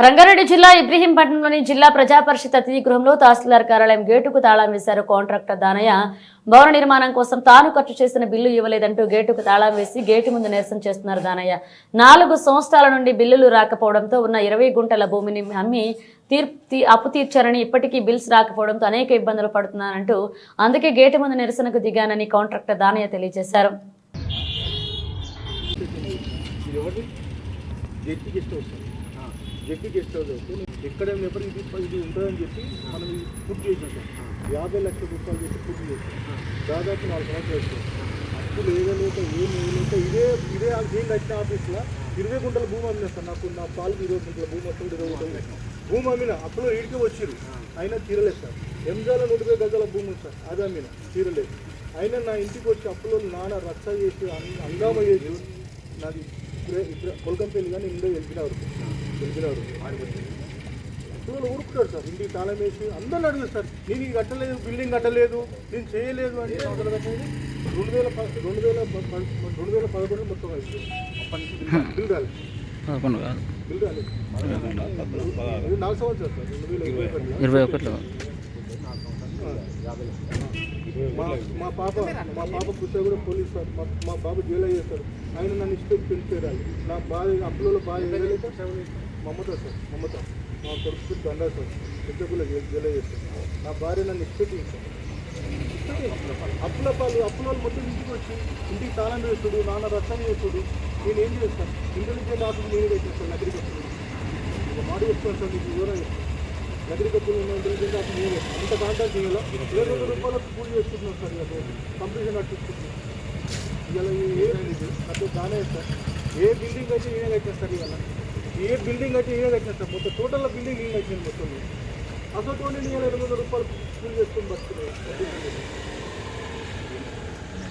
రంగారెడ్డి జిల్లా ఇబ్రహీంపట్నంలోని జిల్లా ప్రజా పరిషత్ అతిథి గృహంలో తహసీల్దార్ కార్యాలయం గేటుకు తాళం వేశారు కాంట్రాక్టర్ దానయ్య. భవన నిర్మాణం కోసం తాను ఖర్చు చేసిన బిల్లు ఇవ్వలేదంటూ గేటుకు తాళం వేసి గేటు ముందు నిరసన చేస్తున్నారు దానయ్య. నాలుగు సంవత్సరాల నుండి బిల్లులు రాకపోవడంతో ఉన్న ఇరవై గుంటల భూమిని అమ్మి తీర్పు తీ- అప్పు తీర్చారని ఇప్పటికీ బిల్స్ రాకపోవడంతో అనేక ఇబ్బందులు పడుతున్నానంటూ అందుకే గేటు ముందు నిరసనకు దిగానని కాంట్రాక్టర్ దానయ్య తెలియజేశారు. ఇది ఒకటి జెడ్పీ గెస్ట్ హౌస్ అయితే ఎక్కడ ఎవరు ఇది ఇది ఉంటుందని చెప్పి మనం ఇది పూర్తి చేసాం సార్ యాభై లక్షల రూపాయలు చెప్పి ఫుడ్ చేసాం దాదాపు నాలుగు సంవత్సరాలు వచ్చాయి అప్పులు ఏదలేక ఏం ఏదలేక ఇదే ఇదే నేను కట్టిన ఆఫీస్లో ఇరవై గుంటల భూమి అమ్మేస్తాను నాకు నా పాలకు ఇరవై గుంటల భూమి వస్తుంది ఇరవై గుంటలు భూమి అమ్మిన అప్పుడు ఇడికి వచ్చిరు అయినా తీరలేదు సార్. ఎంజాల నూటిపై గజాల భూమి ఉంది సార్. అది అమ్మిన తీరలేదు. అయినా నా ఇంటికి వచ్చి అప్పులో నాన్న రచ్చ చేసి అం- చేసి నాది ఇప్పుడు కొలకంపల్లి కానీ ఇండో వెళ్ళిన వరకు గెలిచినారు పిల్లలు ఊరుకుంటారు సార్. ఇంటికి తాళం వేసి అందరిని అడుగుతారు సార్ నేను ఇది కట్టలేదు బిల్డింగ్ కట్టలేదు నేను చేయలేదు అంటే మొదలు కట్టేది రెండు వేల రెండు వేల రెండు వేల పదకొండు మొత్తం అయిపోయింది అప్పటి నుంచి బిల్- బిల్ రాలేదు పదకొండు కాదు. బిల్ రాలేదు ఇది నాలుగు సంవత్సరాలు సార్. రెండు వేల ఇరవై ఒకటిలో. ఇరవై ఒకటిలో. మా మా పాప మా పాప పుస్తకం కూడా పోలీస్ సార్. మా బాబు జైలు చేస్తారు ఆయన నన్ను ఇష్టం పెంచారు నా బాధ అప్పులలో బాధ మమ్మతో సార్ మమ్మతో మా కొడుకు దండా సార్ పెద్దకుల జైలు చేస్తారు నా భార్య నన్ను ఇష్టం సార్ అప్పుల పాలు అప్పుల వాళ్ళు మొత్తం ఇంటికి వచ్చి ఇంటికి తాళం వేస్తుడు నాన్న రక్షణ చేస్తుడు నేను ఏం చేస్తాను ఇంటి నుంచే నేను పెట్టేస్తాను నగరికి ఒక మాట చెప్తాను సార్ మీకు వివరం చెప్తాను నగరి ఉన్న ఇంటెలిజెంట్ అసలు నేను అంత కాంటాక్ట్ చేయాలి ఇరవై రెండు రూపాయలకు పూజ చేసుకుంటున్నాం సార్ ఇక కంప్లీషన్ నడిపిస్తున్నాం ఇలా ఏ అట్లా బాగానే సార్ ఏ బిల్డింగ్ అయితే ఈయన కట్టేస్తారు ఇవాళ ఏ బిల్డింగ్ అయితే ఈయన కట్టేస్తారు మొత్తం టోటల్ బిల్డింగ్ ఈయన కట్టింది మొత్తం? అసలు నేను ఇవాళ ఇరవై వేల రూపాయలు పూజ చేసుకొని బతుకున్నాయి